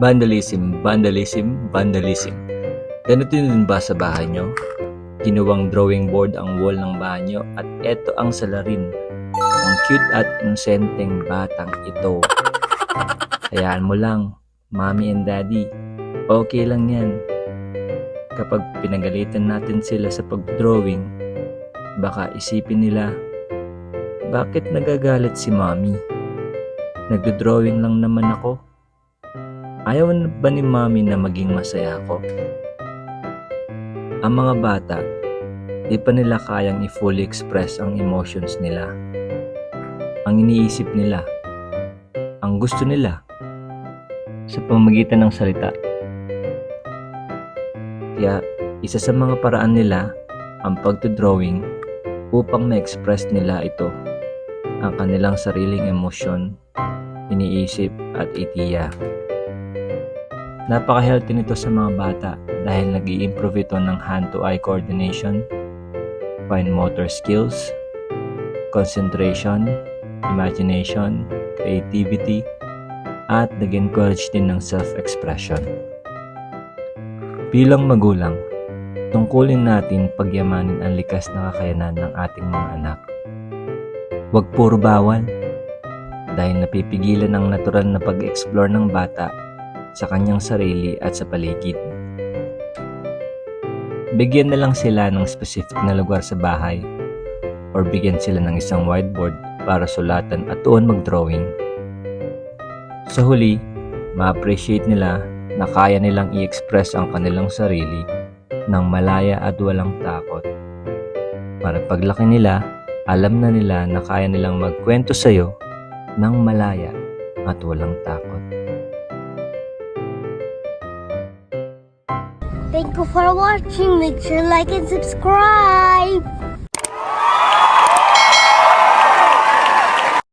Vandalism, vandalism, vandalism. Ganito din ba sa bahay nyo? Ginuwang drawing board ang wall ng bahay nyo at eto ang salarin. Ang cute at inosenteng batang ito. Hayaan mo lang, mommy and daddy. Okay lang yan. Kapag pinagalitan natin sila sa pag-drawing, baka isipin nila, bakit nagagalit si mommy? Nagdo-drawing lang naman ako. Ayaw ba ni mami na maging masaya ako? Ang mga bata, di pa nila kayang i-fully express ang emotions nila. Ang iniisip nila, ang gusto nila, sa pamagitan ng salita. Kaya isa sa mga paraan nila ang pagto-drawing upang ma-express nila ito, ang kanilang sariling emosyon, iniisip at itiya. Napaka-healthy nito sa mga bata dahil nag improve ito ng hand-to-eye coordination, fine motor skills, concentration, imagination, creativity, at nag-encourage din ng self-expression. Bilang magulang, tungkulin natin pagyamanin ang likas na kakayanan ng ating mga anak. Huwag puro bawal dahil napipigilan ang natural na pag-explore ng bata sa kanyang sarili at sa paligid. Bigyan na lang sila ng specific na lugar sa bahay or bigyan sila ng isang whiteboard para sulatan at doon mag-drawing. Sa huli, ma-appreciate nila na kaya nilang i-express ang kanilang sarili ng malaya at walang takot. Para paglaki nila, alam na nila na kaya nilang magkwento sa'yo ng malaya at walang takot. Thank you for watching. Make sure like and subscribe.